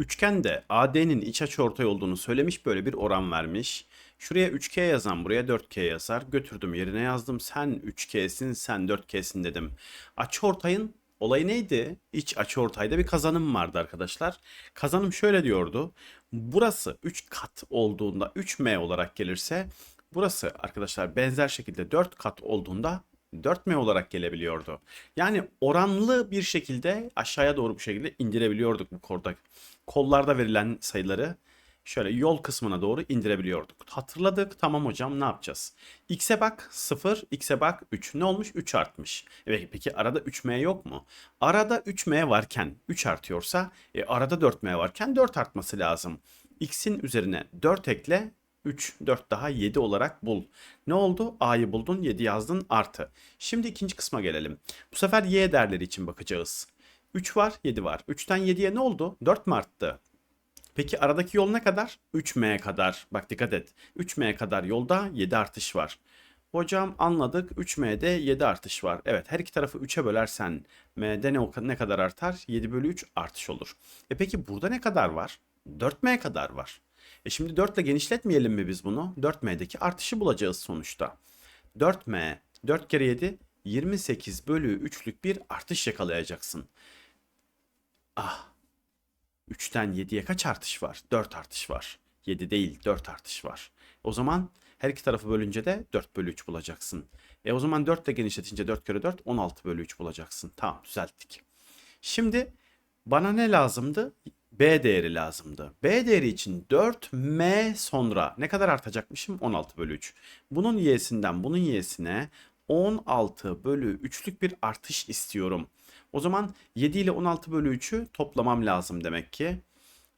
Üçgende AD'nin iç açıortay olduğunu söylemiş böyle bir oran vermiş. Şuraya 3K yazan buraya 4K yazar. Götürdüm yerine yazdım. Sen 3K'sin sen 4K'sin dedim. Açıortayın olayı neydi? İç açıortayda bir kazanım vardı arkadaşlar. Kazanım şöyle diyordu. Burası 3 kat olduğunda 3M olarak gelirse burası arkadaşlar benzer şekilde 4 kat olduğunda 4M olarak gelebiliyordu. Yani oranlı bir şekilde aşağıya doğru bu şekilde indirebiliyorduk bu korda. Kollarda verilen sayıları şöyle yol kısmına doğru indirebiliyorduk. Hatırladık. Tamam hocam ne yapacağız? X'e bak 0, X'e bak 3. Ne olmuş? 3 artmış. Evet peki arada 3M yok mu? Arada 3M varken 3 artıyorsa e, arada 4M varken 4 artması lazım. X'in üzerine 4 ekle 3, 4 daha 7 olarak bul. Ne oldu? A'yı buldun, 7 yazdın artı. Şimdi ikinci kısma gelelim. Bu sefer Y değerleri için bakacağız. 3 var, 7 var. 3'ten 7'ye ne oldu? 4 mi arttı? Peki aradaki yol ne kadar? 3M kadar. Bak dikkat et. 3M kadar yolda 7 artış var. Hocam anladık 3M'de 7 artış var. Evet her iki tarafı 3'e bölersen M'de ne, ne kadar artar? 7 bölü 3 artış olur. E peki burada ne kadar var? 4M kadar var. E şimdi 4 ile genişletmeyelim mi biz bunu? 4M'deki artışı bulacağız sonuçta. 4M 4 kere 7 28 bölü 3'lük bir artış yakalayacaksın. Ah 3'ten 7'ye kaç artış var? 4 artış var. 7 değil 4 artış var. O zaman her iki tarafı bölünce de 4 bölü 3 bulacaksın. E o zaman 4 ile genişletince 4 kere 4 16 bölü 3 bulacaksın. Tamam düzelttik. Şimdi bana ne lazımdı? B değeri lazımdı. B değeri için 4M sonra ne kadar artacakmışım? 16 bölü 3. Bunun y'sinden bunun y'sine 16 bölü 3'lük bir artış istiyorum. O zaman 7 ile 16 bölü 3'ü toplamam lazım demek ki.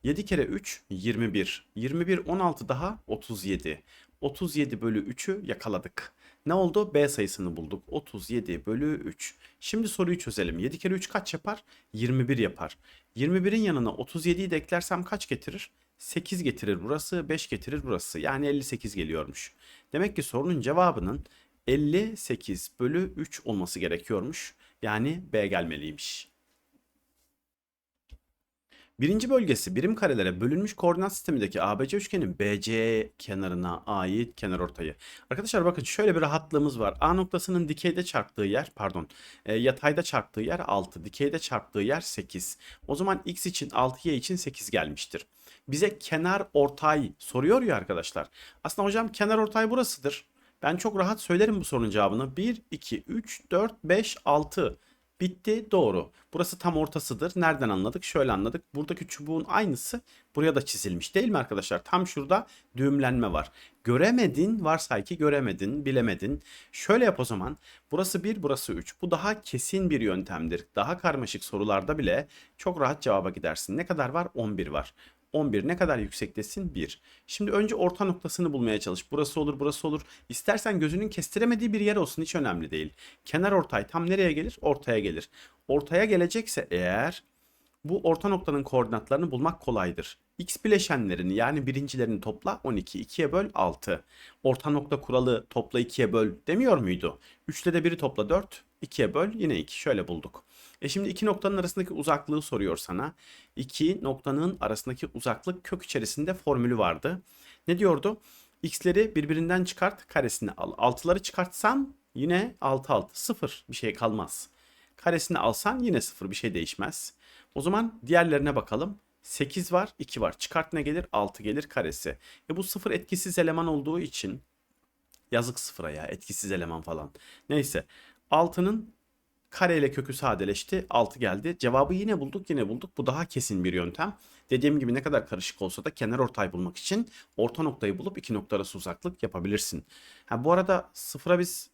7 kere 3 21. 21 16 daha 37. 37 bölü 3'ü yakaladık. Ne oldu? B sayısını bulduk. 37 bölü 3. Şimdi soruyu çözelim. 7 kere 3 kaç yapar? 21 yapar. 21'in yanına 37'yi de eklersem kaç getirir? 8 getirir burası, 5 getirir burası. Yani 58 geliyormuş. Demek ki sorunun cevabının 58 bölü 3 olması gerekiyormuş. Yani B gelmeliymiş. Birinci bölgesi birim karelere bölünmüş koordinat sistemindeki ABC üçgenin BC kenarına ait kenarortayı. Arkadaşlar bakın şöyle bir rahatlığımız var. A noktasının dikeyde çarptığı yer pardon e, yatayda çarptığı yer 6. Dikeyde çarptığı yer 8. O zaman x için 6 y için 8 gelmiştir. Bize kenar ortay soruyor ya arkadaşlar. Aslında hocam kenar ortay burasıdır. Ben çok rahat söylerim bu sorunun cevabını. 1, 2, 3, 4, 5, 6. Bitti doğru. Burası tam ortasıdır. Nereden anladık? Şöyle anladık. Buradaki çubuğun aynısı buraya da çizilmiş değil mi arkadaşlar? Tam şurada düğümlenme var. Göremedin varsay ki göremedin, bilemedin. Şöyle yap o zaman. Burası 1, burası 3. Bu daha kesin bir yöntemdir. Daha karmaşık sorularda bile çok rahat cevaba gidersin. Ne kadar var? 11 var. 11 ne kadar yüksektesin? 1. Şimdi önce orta noktasını bulmaya çalış. Burası olur, burası olur. İstersen gözünün kestiremediği bir yer olsun hiç önemli değil. Kenar ortay tam nereye gelir? Ortaya gelir. Ortaya gelecekse eğer bu orta noktanın koordinatlarını bulmak kolaydır. X bileşenlerini yani birincilerini topla 12. 2'ye böl 6. Orta nokta kuralı topla 2'ye böl demiyor muydu? 3'te de 1'i topla 4. 2'ye böl yine 2. Şöyle bulduk. E şimdi iki noktanın arasındaki uzaklığı soruyor sana. İki noktanın arasındaki uzaklık kök içerisinde formülü vardı. Ne diyordu? X'leri birbirinden çıkart karesini al. Altıları çıkartsan yine 6 6 0 bir şey kalmaz. Karesini alsan yine 0 bir şey değişmez. O zaman diğerlerine bakalım. 8 var 2 var. Çıkart ne gelir? 6 gelir karesi. E bu 0 etkisiz eleman olduğu için yazık sıfıra ya etkisiz eleman falan. Neyse 6'nın Kare ile kökü sadeleşti. 6 geldi. Cevabı yine bulduk yine bulduk. Bu daha kesin bir yöntem. Dediğim gibi ne kadar karışık olsa da kenar ortay bulmak için orta noktayı bulup iki nokta arası uzaklık yapabilirsin. Ha, bu arada sıfıra biz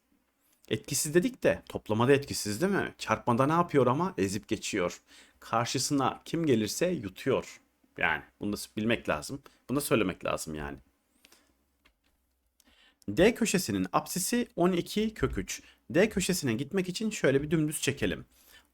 etkisiz dedik de toplamada etkisiz değil mi? Çarpmada ne yapıyor ama ezip geçiyor. Karşısına kim gelirse yutuyor. Yani bunu da bilmek lazım. Bunu da söylemek lazım yani. D köşesinin apsisi 12 kök 3. D köşesine gitmek için şöyle bir dümdüz çekelim.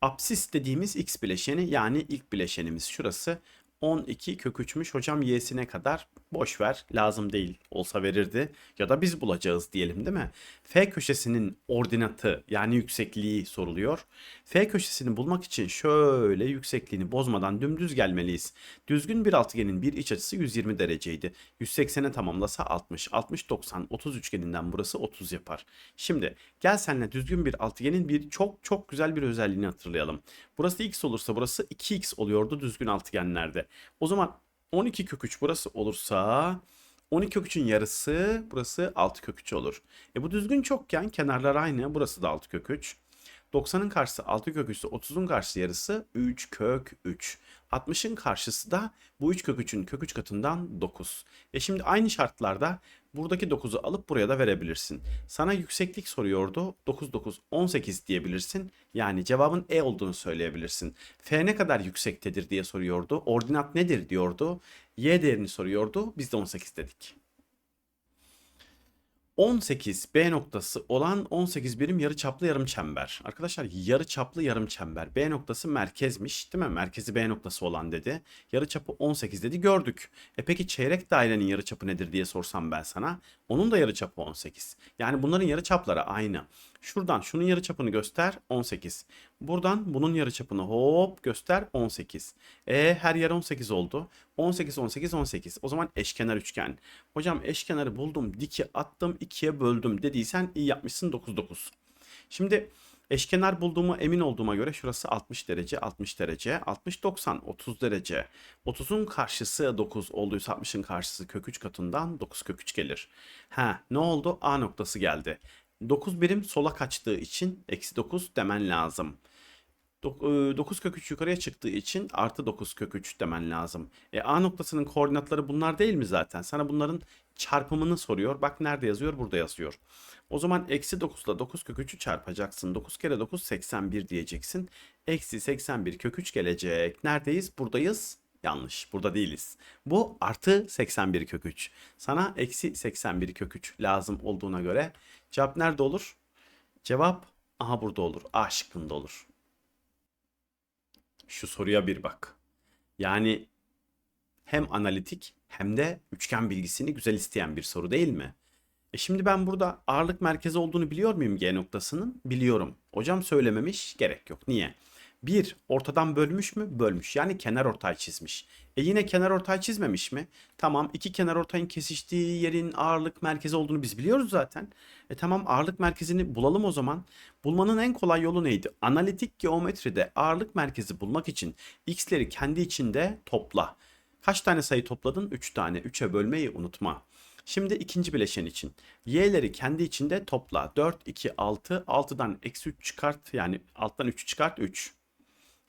Apsis dediğimiz x bileşeni yani ilk bileşenimiz şurası 12 kök 3'müş. Hocam y'sine kadar boş ver lazım değil olsa verirdi ya da biz bulacağız diyelim değil mi? F köşesinin ordinatı yani yüksekliği soruluyor. F köşesini bulmak için şöyle yüksekliğini bozmadan dümdüz gelmeliyiz. Düzgün bir altıgenin bir iç açısı 120 dereceydi. 180'e tamamlasa 60. 60 90 30 üçgeninden burası 30 yapar. Şimdi gel senle düzgün bir altıgenin bir çok çok güzel bir özelliğini hatırlayalım. Burası x olursa burası 2x oluyordu düzgün altıgenlerde. O zaman 12 kök 3 burası olursa 12 kök 3'ün yarısı burası 6 kök 3 olur. E bu düzgün çokgen kenarlar aynı. Burası da 6 kök 3. 90'ın karşısı 6 kök 3 ise 30'un karşısı yarısı 3 kök 3. 60'ın karşısı da bu 3 kök 3'ün kök 3 katından 9. E şimdi aynı şartlarda buradaki 9'u alıp buraya da verebilirsin. Sana yükseklik soruyordu. 9 9 18 diyebilirsin. Yani cevabın E olduğunu söyleyebilirsin. F ne kadar yüksektedir diye soruyordu. Ordinat nedir diyordu. Y değerini soruyordu. Biz de 18 dedik. 18 B noktası olan 18 birim yarıçaplı yarım çember. Arkadaşlar yarıçaplı yarım çember. B noktası merkezmiş değil mi? Merkezi B noktası olan dedi. Yarıçapı 18 dedi gördük. E peki çeyrek dairenin yarıçapı nedir diye sorsam ben sana. Onun da yarıçapı 18. Yani bunların yarıçapları aynı. Şuradan şunun yarıçapını göster 18. Buradan bunun yarıçapını hop göster 18. E her yer 18 oldu. 18 18 18. O zaman eşkenar üçgen. Hocam eşkenarı buldum, diki attım, ikiye böldüm dediysen iyi yapmışsın 9 9. Şimdi eşkenar bulduğumu emin olduğuma göre şurası 60 derece, 60 derece, 60 90 30 derece. 30'un karşısı 9 olduysa 60'ın karşısı kök 3 katından 9 kök 3 gelir. Ha ne oldu? A noktası geldi. 9 birim sola kaçtığı için eksi 9 demen lazım. 9 kök 3 yukarıya çıktığı için artı 9 kök 3 demen lazım. E, A noktasının koordinatları bunlar değil mi zaten? Sana bunların çarpımını soruyor. Bak nerede yazıyor? Burada yazıyor. O zaman eksi 9 ile 9 kök 3'ü çarpacaksın. 9 kere 9 81 diyeceksin. Eksi 81 kök 3 gelecek. Neredeyiz? Buradayız. Yanlış. Burada değiliz. Bu artı 81 kök 3. Sana eksi 81 kök 3 lazım olduğuna göre cevap nerede olur? Cevap aha burada olur. A şıkkında olur. Şu soruya bir bak. Yani hem analitik hem de üçgen bilgisini güzel isteyen bir soru değil mi? E şimdi ben burada ağırlık merkezi olduğunu biliyor muyum G noktasının? Biliyorum. Hocam söylememiş. Gerek yok. Niye? Bir, ortadan bölmüş mü? Bölmüş. Yani kenar ortay çizmiş. E yine kenar ortay çizmemiş mi? Tamam iki kenar ortayın kesiştiği yerin ağırlık merkezi olduğunu biz biliyoruz zaten. E tamam ağırlık merkezini bulalım o zaman. Bulmanın en kolay yolu neydi? Analitik geometride ağırlık merkezi bulmak için x'leri kendi içinde topla. Kaç tane sayı topladın? 3 tane. 3'e bölmeyi unutma. Şimdi ikinci bileşen için. Y'leri kendi içinde topla. 4, 2, 6. 6'dan eksi 3 çıkart. Yani alttan 3 çıkart 3.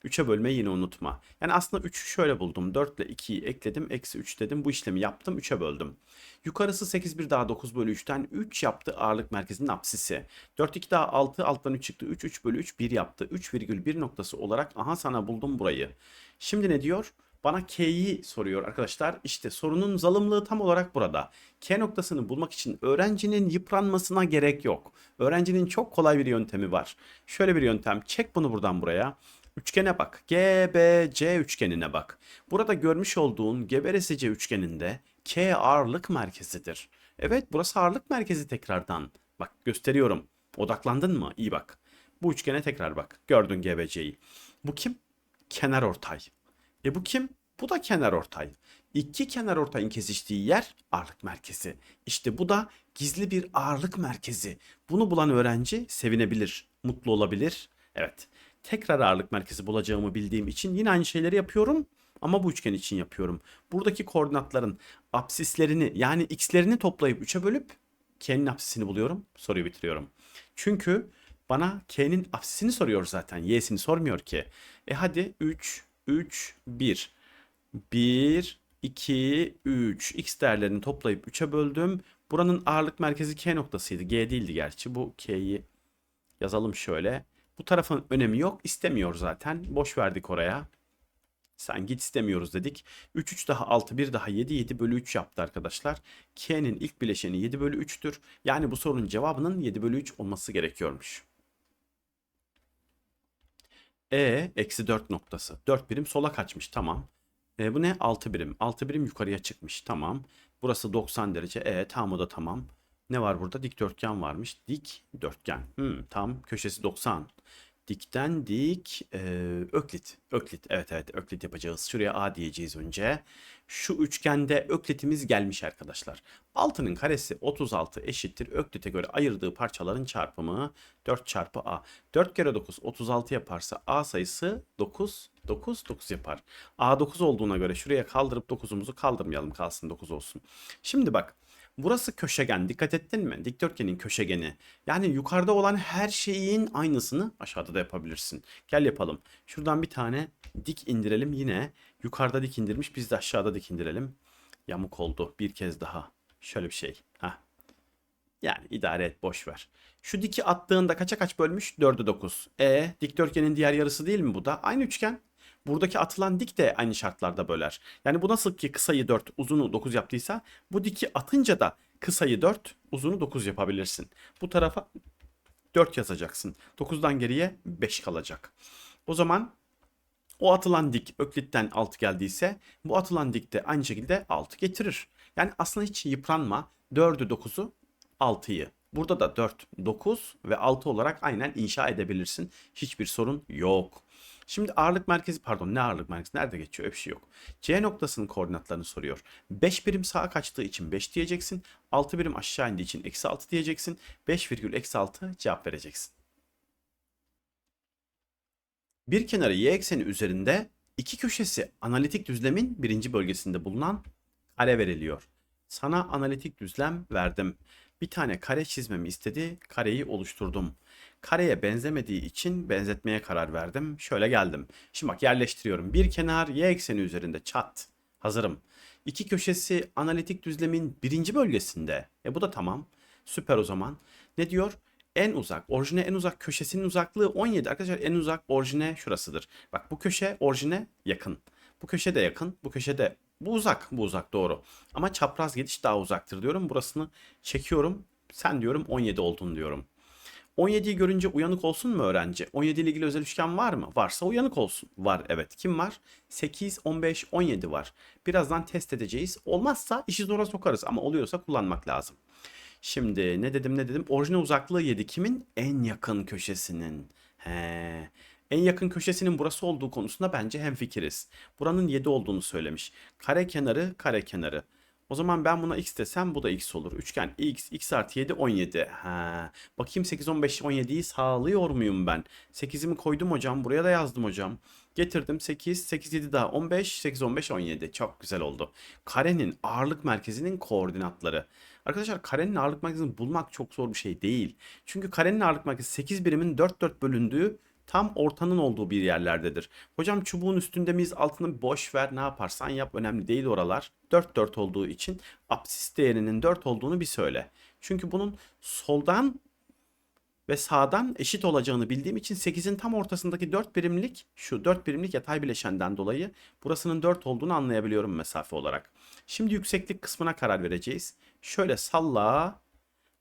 3'e bölmeyi yine unutma. Yani aslında 3'ü şöyle buldum. 4 ile 2'yi ekledim. Eksi 3 dedim. Bu işlemi yaptım. 3'e böldüm. Yukarısı 8 bir daha 9 bölü 3'ten 3 yaptı ağırlık merkezinin apsisi. 4 2 daha 6 alttan 3 çıktı. 3 3 bölü 3 1 yaptı. 3,1 noktası olarak aha sana buldum burayı. Şimdi ne diyor? Bana K'yi soruyor arkadaşlar. İşte sorunun zalımlığı tam olarak burada. K noktasını bulmak için öğrencinin yıpranmasına gerek yok. Öğrencinin çok kolay bir yöntemi var. Şöyle bir yöntem. Çek bunu buradan buraya. Üçgene bak. GBC üçgenine bak. Burada görmüş olduğun GBRSC üçgeninde K ağırlık merkezidir. Evet burası ağırlık merkezi tekrardan. Bak gösteriyorum. Odaklandın mı? İyi bak. Bu üçgene tekrar bak. Gördün GBC'yi. Bu kim? Kenar ortay. E bu kim? Bu da kenar ortay. İki kenar ortayın kesiştiği yer ağırlık merkezi. İşte bu da gizli bir ağırlık merkezi. Bunu bulan öğrenci sevinebilir, mutlu olabilir. Evet. Tekrar ağırlık merkezi bulacağımı bildiğim için yine aynı şeyleri yapıyorum ama bu üçgen için yapıyorum. Buradaki koordinatların apsislerini yani x'lerini toplayıp 3'e bölüp k'nin apsisini buluyorum. Soruyu bitiriyorum. Çünkü bana k'nin apsisini soruyor zaten. Y'sini sormuyor ki. E hadi 3, 3, 1. 1, 2, 3. X değerlerini toplayıp 3'e böldüm. Buranın ağırlık merkezi K noktasıydı. G değildi gerçi. Bu K'yi yazalım şöyle. Bu tarafın önemi yok. İstemiyor zaten. Boş verdik oraya. Sen git istemiyoruz dedik. 3 3 daha 6 1 daha 7 7 bölü 3 yaptı arkadaşlar. K'nin ilk bileşeni 7 bölü 3'tür. Yani bu sorunun cevabının 7 bölü 3 olması gerekiyormuş. E eksi 4 noktası. 4 birim sola kaçmış tamam. E, bu ne? 6 birim. 6 birim yukarıya çıkmış tamam. Burası 90 derece. E tamam o da tamam. Ne var burada? Dikdörtgen varmış. Dik dörtgen. Hmm, tam köşesi 90. Dikten dik e, öklit. Öklit. Evet evet öklit yapacağız. Şuraya A diyeceğiz önce. Şu üçgende öklitimiz gelmiş arkadaşlar. Altının karesi 36 eşittir. Öklite göre ayırdığı parçaların çarpımı 4 çarpı A. 4 kere 9 36 yaparsa A sayısı 9 9 9 yapar. A 9 olduğuna göre şuraya kaldırıp 9'umuzu kaldırmayalım kalsın 9 olsun. Şimdi bak Burası köşegen. Dikkat ettin mi? Dikdörtgenin köşegeni. Yani yukarıda olan her şeyin aynısını aşağıda da yapabilirsin. Gel yapalım. Şuradan bir tane dik indirelim yine. Yukarıda dik indirmiş. Biz de aşağıda dik indirelim. Yamuk oldu. Bir kez daha. Şöyle bir şey. Hah. Yani idare et boş ver. Şu diki attığında kaça kaç bölmüş? 4'e 9. E dikdörtgenin diğer yarısı değil mi bu da? Aynı üçgen. Buradaki atılan dik de aynı şartlarda böler. Yani bu nasıl ki kısayı 4, uzunu 9 yaptıysa bu diki atınca da kısayı 4, uzunu 9 yapabilirsin. Bu tarafa 4 yazacaksın. 9'dan geriye 5 kalacak. O zaman o atılan dik öklitten 6 geldiyse bu atılan dik de aynı şekilde 6 getirir. Yani aslında hiç yıpranma. 4'ü 9'u 6'yı. Burada da 4, 9 ve 6 olarak aynen inşa edebilirsin. Hiçbir sorun yok. Şimdi ağırlık merkezi pardon ne ağırlık merkezi nerede geçiyor öyle bir şey yok. C noktasının koordinatlarını soruyor. 5 birim sağa kaçtığı için 5 diyeceksin. 6 birim aşağı indiği için eksi 6 diyeceksin. 5 virgül eksi 6 cevap vereceksin. Bir kenarı y ekseni üzerinde iki köşesi analitik düzlemin birinci bölgesinde bulunan kare veriliyor. Sana analitik düzlem verdim. Bir tane kare çizmemi istedi. Kareyi oluşturdum. Kareye benzemediği için benzetmeye karar verdim. Şöyle geldim. Şimdi bak yerleştiriyorum. Bir kenar y ekseni üzerinde çat. Hazırım. İki köşesi analitik düzlemin birinci bölgesinde. E bu da tamam. Süper o zaman. Ne diyor? En uzak, orijine en uzak köşesinin uzaklığı 17. Arkadaşlar en uzak orijine şurasıdır. Bak bu köşe orijine yakın. Bu köşe de yakın. Bu köşe de bu uzak. Bu uzak doğru. Ama çapraz gidiş daha uzaktır diyorum. Burasını çekiyorum. Sen diyorum 17 olduğunu diyorum. 17'yi görünce uyanık olsun mu öğrenci? 17 ile ilgili özel üçgen var mı? Varsa uyanık olsun. Var evet. Kim var? 8, 15, 17 var. Birazdan test edeceğiz. Olmazsa işi zora sokarız ama oluyorsa kullanmak lazım. Şimdi ne dedim ne dedim? Orijinal uzaklığı 7 kimin? En yakın köşesinin. He. En yakın köşesinin burası olduğu konusunda bence hemfikiriz. Buranın 7 olduğunu söylemiş. Kare kenarı, kare kenarı. O zaman ben buna x desem bu da x olur. Üçgen x, x artı 7, 17. Ha. Bakayım 8, 15, 17'yi sağlıyor muyum ben? 8'imi koydum hocam. Buraya da yazdım hocam. Getirdim 8, 8, 7 daha 15, 8, 15, 17. Çok güzel oldu. Karenin ağırlık merkezinin koordinatları. Arkadaşlar karenin ağırlık merkezini bulmak çok zor bir şey değil. Çünkü karenin ağırlık merkezi 8 birimin 4 4 bölündüğü tam ortanın olduğu bir yerlerdedir. Hocam çubuğun üstünde miyiz altını boş ver ne yaparsan yap önemli değil oralar. 4 4 olduğu için apsis değerinin 4 olduğunu bir söyle. Çünkü bunun soldan ve sağdan eşit olacağını bildiğim için 8'in tam ortasındaki 4 birimlik şu 4 birimlik yatay bileşenden dolayı burasının 4 olduğunu anlayabiliyorum mesafe olarak. Şimdi yükseklik kısmına karar vereceğiz. Şöyle salla.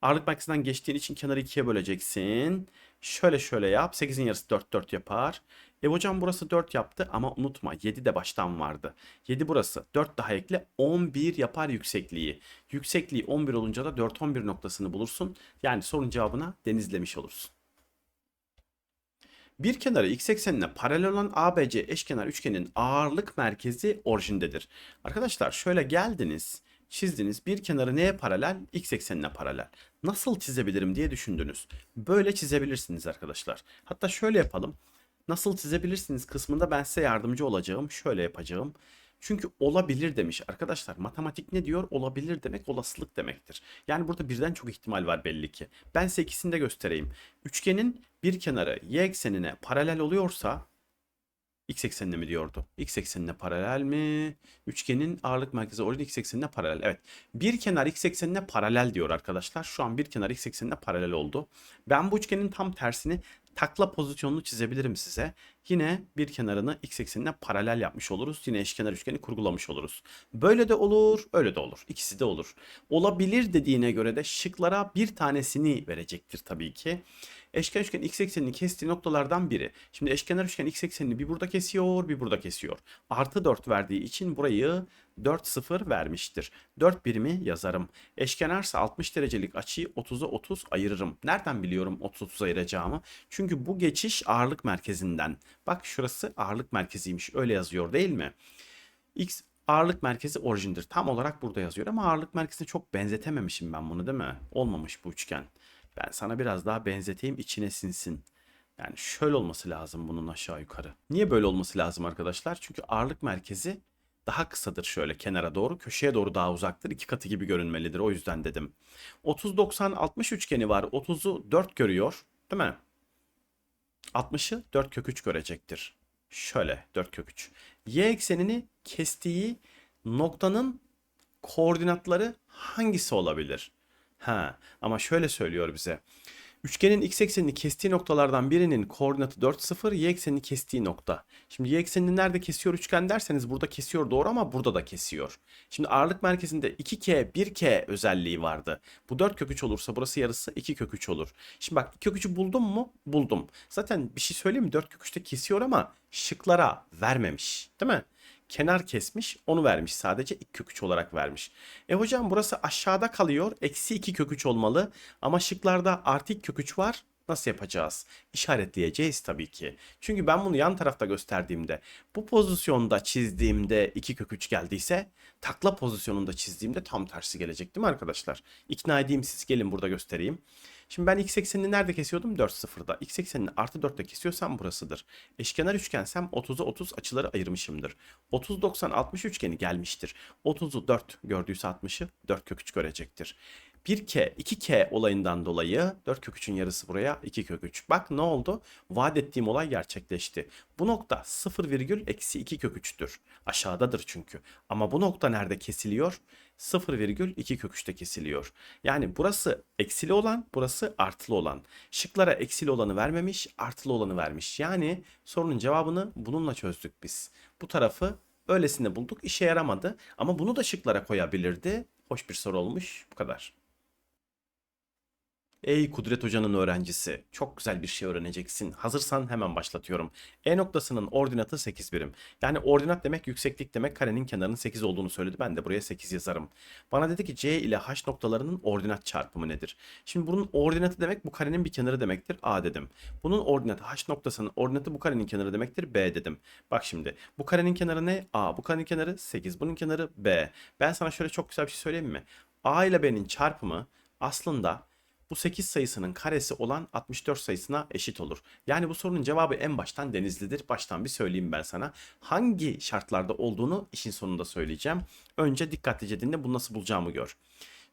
Ağırlık merkezinden geçtiğin için kenarı ikiye böleceksin. Şöyle şöyle yap. 8'in yarısı 4 4 yapar. E hocam burası 4 yaptı ama unutma 7 de baştan vardı. 7 burası. 4 daha ekle 11 yapar yüksekliği. Yüksekliği 11 olunca da 4 11 noktasını bulursun. Yani sorun cevabına denizlemiş olursun. Bir kenarı x eksenine paralel olan ABC eşkenar üçgenin ağırlık merkezi orijindedir. Arkadaşlar şöyle geldiniz çizdiniz. Bir kenarı neye paralel? X eksenine paralel. Nasıl çizebilirim diye düşündünüz. Böyle çizebilirsiniz arkadaşlar. Hatta şöyle yapalım. Nasıl çizebilirsiniz kısmında ben size yardımcı olacağım. Şöyle yapacağım. Çünkü olabilir demiş arkadaşlar. Matematik ne diyor? Olabilir demek olasılık demektir. Yani burada birden çok ihtimal var belli ki. Ben size ikisini de göstereyim. Üçgenin bir kenarı y eksenine paralel oluyorsa x eksenine mi diyordu? X eksenine paralel mi? Üçgenin ağırlık merkezi orijin x eksenine paralel. Evet. Bir kenar x eksenine paralel diyor arkadaşlar. Şu an bir kenar x eksenine paralel oldu. Ben bu üçgenin tam tersini takla pozisyonunu çizebilirim size. Yine bir kenarını x eksenine paralel yapmış oluruz. Yine eşkenar üçgeni kurgulamış oluruz. Böyle de olur, öyle de olur. İkisi de olur. Olabilir dediğine göre de şıklara bir tanesini verecektir tabii ki. Eşkenar üçgen x eksenini kestiği noktalardan biri. Şimdi eşkenar üçgen x eksenini bir burada kesiyor, bir burada kesiyor. Artı 4 verdiği için burayı 4 0 vermiştir. 4 birimi yazarım. Eşkenarsa 60 derecelik açıyı 30'a 30 ayırırım. Nereden biliyorum 30-30 ayıracağımı? Çünkü bu geçiş ağırlık merkezinden. Bak şurası ağırlık merkeziymiş. Öyle yazıyor değil mi? X ağırlık merkezi orijindir. Tam olarak burada yazıyor ama ağırlık merkezine çok benzetememişim ben bunu değil mi? Olmamış bu üçgen. Ben sana biraz daha benzeteyim içine sinsin. Yani şöyle olması lazım bunun aşağı yukarı. Niye böyle olması lazım arkadaşlar? Çünkü ağırlık merkezi daha kısadır şöyle kenara doğru. Köşeye doğru daha uzaktır. iki katı gibi görünmelidir. O yüzden dedim. 30-90-60 üçgeni var. 30'u 4 görüyor. Değil mi? 60'ı 4 kök 3 görecektir. Şöyle 4 kök 3. Y eksenini kestiği noktanın koordinatları hangisi olabilir? Ha, ama şöyle söylüyor bize. Üçgenin x eksenini kestiği noktalardan birinin koordinatı 4 0, y eksenini kestiği nokta. Şimdi y eksenini nerede kesiyor üçgen derseniz burada kesiyor doğru ama burada da kesiyor. Şimdi ağırlık merkezinde 2k 1k özelliği vardı. Bu 4 kök 3 olursa burası yarısı 2 kök 3 olur. Şimdi bak 2 kök 3'ü buldum mu? Buldum. Zaten bir şey söyleyeyim mi? 4 kök 3'te kesiyor ama şıklara vermemiş. Değil mi? Kenar kesmiş onu vermiş sadece 2 kök 3 olarak vermiş. E hocam burası aşağıda kalıyor eksi 2 kök 3 olmalı ama şıklarda artı 2 kök 3 var. Nasıl yapacağız? İşaretleyeceğiz tabii ki. Çünkü ben bunu yan tarafta gösterdiğimde bu pozisyonda çizdiğimde 2 kök 3 geldiyse takla pozisyonunda çizdiğimde tam tersi gelecek değil mi arkadaşlar? İkna edeyim siz gelin burada göstereyim. Şimdi ben x eksenini nerede kesiyordum? 4 sıfırda. X eksenini artı 4'te kesiyorsam burasıdır. Eşkenar üçgensem 30'a 30 açıları ayırmışımdır. 30 90 60 üçgeni gelmiştir. 30'u 4 gördüyse 60'ı 4 kök 3 görecektir. 1K, 2K olayından dolayı 4 kök 3'ün yarısı buraya 2 kök 3. Bak ne oldu? Vaat ettiğim olay gerçekleşti. Bu nokta 0 virgül eksi 2 kök 3'tür. Aşağıdadır çünkü. Ama bu nokta nerede kesiliyor? 0,2 kök 3'te kesiliyor. Yani burası eksili olan, burası artılı olan. Şıklara eksili olanı vermemiş, artılı olanı vermiş. Yani sorunun cevabını bununla çözdük biz. Bu tarafı öylesine bulduk, işe yaramadı. Ama bunu da şıklara koyabilirdi. Hoş bir soru olmuş. Bu kadar. Ey Kudret Hoca'nın öğrencisi, çok güzel bir şey öğreneceksin. Hazırsan hemen başlatıyorum. E noktasının ordinatı 8 birim. Yani ordinat demek yükseklik demek karenin kenarının 8 olduğunu söyledi. Ben de buraya 8 yazarım. Bana dedi ki C ile H noktalarının ordinat çarpımı nedir? Şimdi bunun ordinatı demek bu karenin bir kenarı demektir. A dedim. Bunun ordinatı H noktasının ordinatı bu karenin kenarı demektir. B dedim. Bak şimdi bu karenin kenarı ne? A. Bu karenin kenarı 8. Bunun kenarı B. Ben sana şöyle çok güzel bir şey söyleyeyim mi? A ile B'nin çarpımı aslında bu 8 sayısının karesi olan 64 sayısına eşit olur. Yani bu sorunun cevabı en baştan Denizli'dir. Baştan bir söyleyeyim ben sana. Hangi şartlarda olduğunu işin sonunda söyleyeceğim. Önce dikkatlice dinle bunu nasıl bulacağımı gör.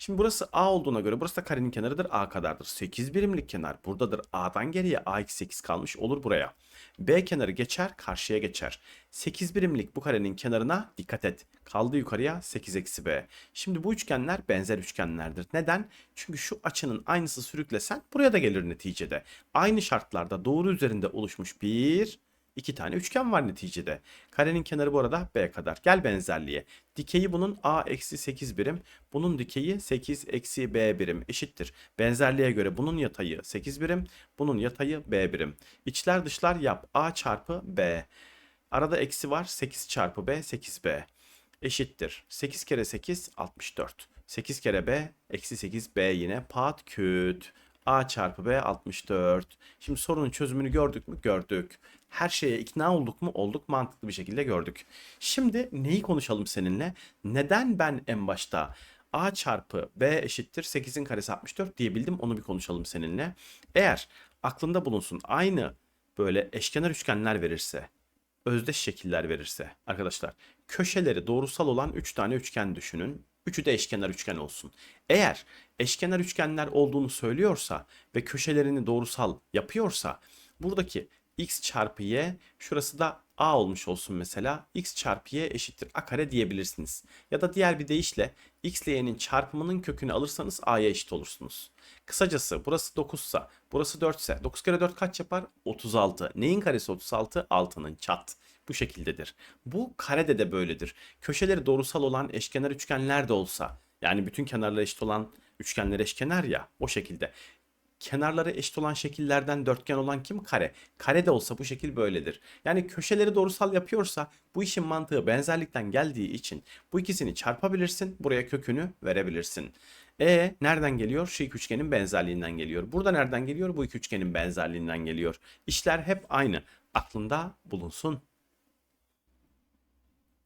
Şimdi burası A olduğuna göre burası da karenin kenarıdır A kadardır. 8 birimlik kenar buradadır. A'dan geriye A-8 kalmış olur buraya. B kenarı geçer karşıya geçer. 8 birimlik bu karenin kenarına dikkat et. Kaldı yukarıya 8 eksi B. Şimdi bu üçgenler benzer üçgenlerdir. Neden? Çünkü şu açının aynısı sürüklesen buraya da gelir neticede. Aynı şartlarda doğru üzerinde oluşmuş bir İki tane üçgen var neticede. Karenin kenarı bu arada B kadar. Gel benzerliğe. Dikeyi bunun A eksi 8 birim. Bunun dikeyi 8 eksi B birim eşittir. Benzerliğe göre bunun yatayı 8 birim. Bunun yatayı B birim. İçler dışlar yap. A çarpı B. Arada eksi var. 8 çarpı B 8B. Eşittir. 8 kere 8 64. 8 kere B eksi 8 B yine pat küt. A çarpı B 64. Şimdi sorunun çözümünü gördük mü? Gördük. Her şeye ikna olduk mu? Olduk. Mantıklı bir şekilde gördük. Şimdi neyi konuşalım seninle? Neden ben en başta A çarpı B eşittir 8'in karesi 64 diyebildim onu bir konuşalım seninle. Eğer aklında bulunsun aynı böyle eşkenar üçgenler verirse özdeş şekiller verirse arkadaşlar köşeleri doğrusal olan 3 tane üçgen düşünün. Üçü de eşkenar üçgen olsun. Eğer eşkenar üçgenler olduğunu söylüyorsa ve köşelerini doğrusal yapıyorsa buradaki x çarpı y şurası da a olmuş olsun mesela. x çarpı y eşittir a kare diyebilirsiniz. Ya da diğer bir deyişle x ile y'nin çarpımının kökünü alırsanız a'ya eşit olursunuz. Kısacası burası 9 ise burası 4 ise 9 kere 4 kaç yapar? 36. Neyin karesi 36? 6'nın çat. Bu şekildedir. Bu karede de böyledir. Köşeleri doğrusal olan eşkenar üçgenler de olsa yani bütün kenarları eşit olan üçgenler eşkenar ya o şekilde kenarları eşit olan şekillerden dörtgen olan kim? Kare. Kare de olsa bu şekil böyledir. Yani köşeleri doğrusal yapıyorsa bu işin mantığı benzerlikten geldiği için bu ikisini çarpabilirsin. Buraya kökünü verebilirsin. E nereden geliyor? Şu iki üçgenin benzerliğinden geliyor. Burada nereden geliyor? Bu iki üçgenin benzerliğinden geliyor. İşler hep aynı. Aklında bulunsun.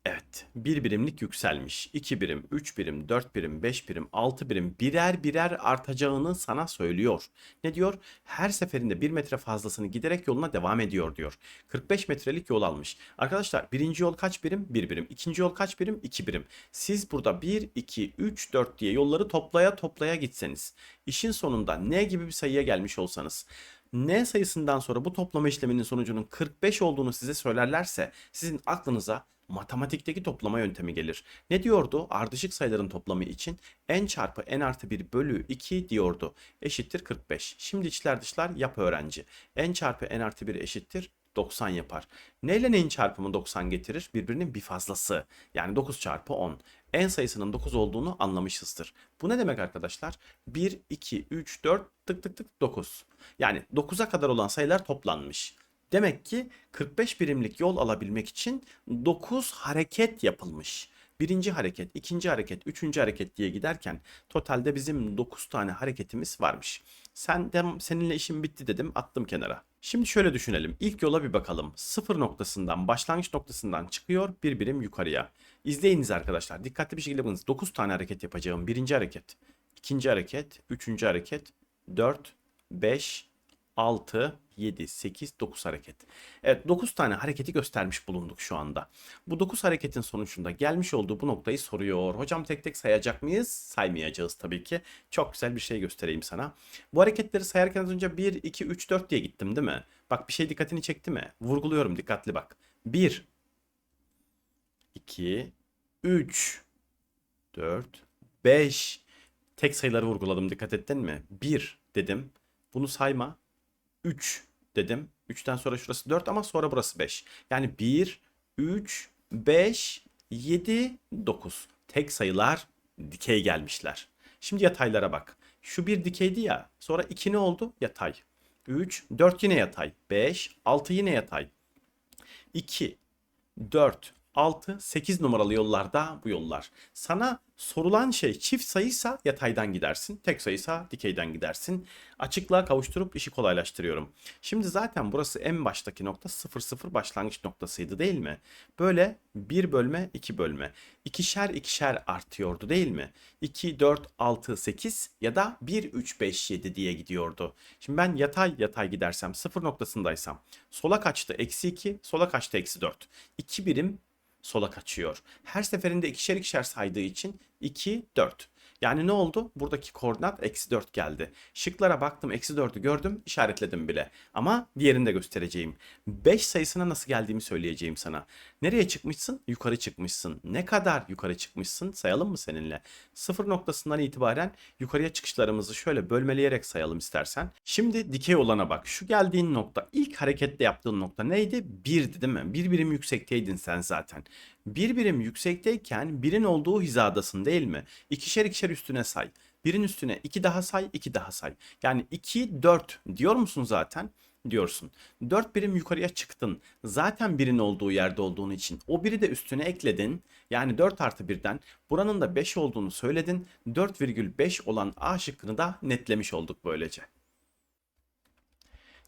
Evet. Bir birimlik yükselmiş. 2 birim, 3 birim, 4 birim, 5 birim, 6 birim birer birer artacağını sana söylüyor. Ne diyor? Her seferinde 1 metre fazlasını giderek yoluna devam ediyor diyor. 45 metrelik yol almış. Arkadaşlar birinci yol kaç birim? 1 birim. İkinci yol kaç birim? 2 birim. Siz burada 1, 2, 3, 4 diye yolları toplaya toplaya gitseniz. işin sonunda ne gibi bir sayıya gelmiş olsanız n sayısından sonra bu toplama işleminin sonucunun 45 olduğunu size söylerlerse sizin aklınıza matematikteki toplama yöntemi gelir. Ne diyordu? Ardışık sayıların toplamı için n çarpı n artı 1 bölü 2 diyordu. Eşittir 45. Şimdi içler dışlar yap öğrenci. n çarpı n artı 1 eşittir 90 yapar. Neyle neyin çarpımı 90 getirir? Birbirinin bir fazlası. Yani 9 çarpı 10. En sayısının 9 olduğunu anlamışızdır. Bu ne demek arkadaşlar? 1, 2, 3, 4 tık tık tık 9. Yani 9'a kadar olan sayılar toplanmış. Demek ki 45 birimlik yol alabilmek için 9 hareket yapılmış. Birinci hareket, ikinci hareket, üçüncü hareket diye giderken totalde bizim 9 tane hareketimiz varmış. Sen de, seninle işim bitti dedim attım kenara. Şimdi şöyle düşünelim. İlk yola bir bakalım. Sıfır noktasından, başlangıç noktasından çıkıyor bir birim yukarıya. İzleyiniz arkadaşlar. Dikkatli bir şekilde bakınız. 9 tane hareket yapacağım. Birinci hareket, ikinci hareket, üçüncü hareket, 4, 5, 6, 7, 8, 9 hareket. Evet 9 tane hareketi göstermiş bulunduk şu anda. Bu 9 hareketin sonucunda gelmiş olduğu bu noktayı soruyor. Hocam tek tek sayacak mıyız? Saymayacağız tabii ki. Çok güzel bir şey göstereyim sana. Bu hareketleri sayarken az önce 1, 2, 3, 4 diye gittim değil mi? Bak bir şey dikkatini çekti mi? Vurguluyorum dikkatli bak. 1, 2, 3, 4, 5. Tek sayıları vurguladım dikkat ettin mi? 1 dedim. Bunu sayma. 3 dedim. 3'ten sonra şurası 4 ama sonra burası 5. Yani 1, 3, 5, 7, 9. Tek sayılar dikey gelmişler. Şimdi yataylara bak. Şu bir dikeydi ya. Sonra 2 ne oldu? Yatay. 3, 4 yine yatay. 5, 6 yine yatay. 2, 4, 6, 8 numaralı yollarda bu yollar. Sana sorulan şey çift sayıysa yataydan gidersin. Tek sayıysa dikeyden gidersin. Açıklığa kavuşturup işi kolaylaştırıyorum. Şimdi zaten burası en baştaki nokta 0 0 başlangıç noktasıydı değil mi? Böyle 1 bölme 2 bölme. İkişer ikişer artıyordu değil mi? 2, 4, 6, 8 ya da 1, 3, 5, 7 diye gidiyordu. Şimdi ben yatay yatay gidersem 0 noktasındaysam sola kaçtı eksi 2 sola kaçtı eksi 4. 2 birim sola kaçıyor. Her seferinde ikişer ikişer saydığı için 2, 4. Yani ne oldu? Buradaki koordinat eksi 4 geldi. Şıklara baktım eksi 4'ü gördüm işaretledim bile. Ama diğerini de göstereceğim. 5 sayısına nasıl geldiğimi söyleyeceğim sana. Nereye çıkmışsın? Yukarı çıkmışsın. Ne kadar yukarı çıkmışsın? Sayalım mı seninle? Sıfır noktasından itibaren yukarıya çıkışlarımızı şöyle bölmeleyerek sayalım istersen. Şimdi dikey olana bak. Şu geldiğin nokta ilk harekette yaptığın nokta neydi? 1'di değil mi? Bir birim yüksekteydin sen zaten. Bir birim yüksekteyken birin olduğu hizadasın değil mi? İkişer ikişer üstüne say. Birin üstüne iki daha say, iki daha say. Yani 2, 4 diyor musun zaten? diyorsun. 4 birim yukarıya çıktın. Zaten birin olduğu yerde olduğun için o biri de üstüne ekledin. Yani 4 artı 1'den buranın da 5 olduğunu söyledin. 4,5 olan A şıkkını da netlemiş olduk böylece.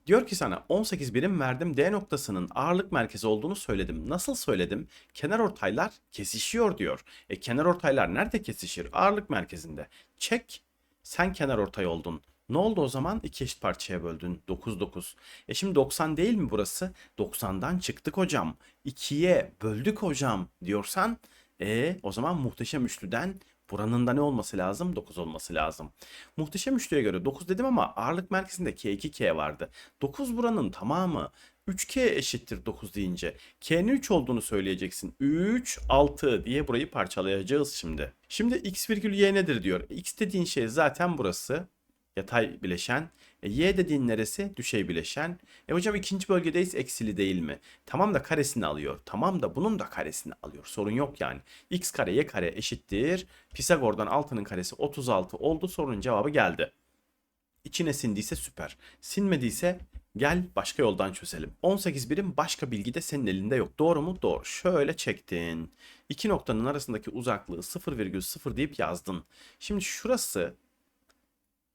Diyor ki sana 18 birim verdim D noktasının ağırlık merkezi olduğunu söyledim. Nasıl söyledim? Kenar ortaylar kesişiyor diyor. E kenar ortaylar nerede kesişir? Ağırlık merkezinde. Çek. Sen kenar ortay oldun. Ne oldu o zaman? İki eşit parçaya böldün. 9 9. E şimdi 90 değil mi burası? 90'dan çıktık hocam. 2'ye böldük hocam diyorsan e o zaman muhteşem üçlüden buranın da ne olması lazım? 9 olması lazım. Muhteşem üçlüye göre 9 dedim ama ağırlık merkezinde K2 K vardı. 9 buranın tamamı. 3K eşittir 9 deyince. K'nin 3 olduğunu söyleyeceksin. 3, 6 diye burayı parçalayacağız şimdi. Şimdi x virgül y nedir diyor. X dediğin şey zaten burası yatay bileşen. E, y dediğin neresi? Düşey bileşen. E hocam ikinci bölgedeyiz eksili değil mi? Tamam da karesini alıyor. Tamam da bunun da karesini alıyor. Sorun yok yani. x kare y kare eşittir. Pisagor'dan 6'nın karesi 36 oldu. Sorunun cevabı geldi. İçine sindiyse süper. Sinmediyse gel başka yoldan çözelim. 18 birim başka bilgi de senin elinde yok. Doğru mu? Doğru. Şöyle çektin. İki noktanın arasındaki uzaklığı 0,0 deyip yazdın. Şimdi şurası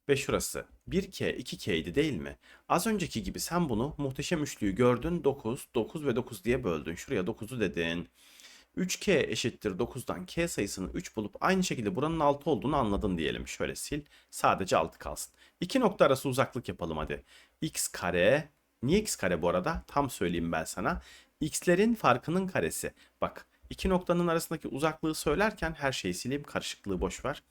ve şurası 1K 2K idi değil mi? Az önceki gibi sen bunu muhteşem üçlüyü gördün 9, 9 ve 9 diye böldün. Şuraya 9'u dedin. 3K eşittir 9'dan K sayısını 3 bulup aynı şekilde buranın 6 olduğunu anladın diyelim. Şöyle sil. Sadece 6 kalsın. İki nokta arası uzaklık yapalım hadi. X kare. Niye x kare bu arada? Tam söyleyeyim ben sana. X'lerin farkının karesi. Bak iki noktanın arasındaki uzaklığı söylerken her şeyi sileyim. Karışıklığı boş ver.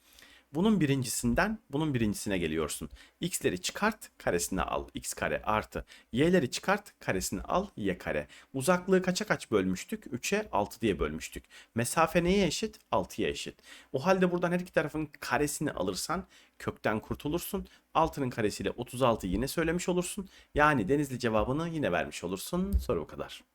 Bunun birincisinden bunun birincisine geliyorsun. X'leri çıkart karesine al. X kare artı. Y'leri çıkart karesini al. Y kare. Uzaklığı kaça kaç bölmüştük? 3'e 6 diye bölmüştük. Mesafe neye eşit? 6'ya eşit. O halde buradan her iki tarafın karesini alırsan kökten kurtulursun. 6'nın karesiyle 36 yine söylemiş olursun. Yani denizli cevabını yine vermiş olursun. Soru bu kadar.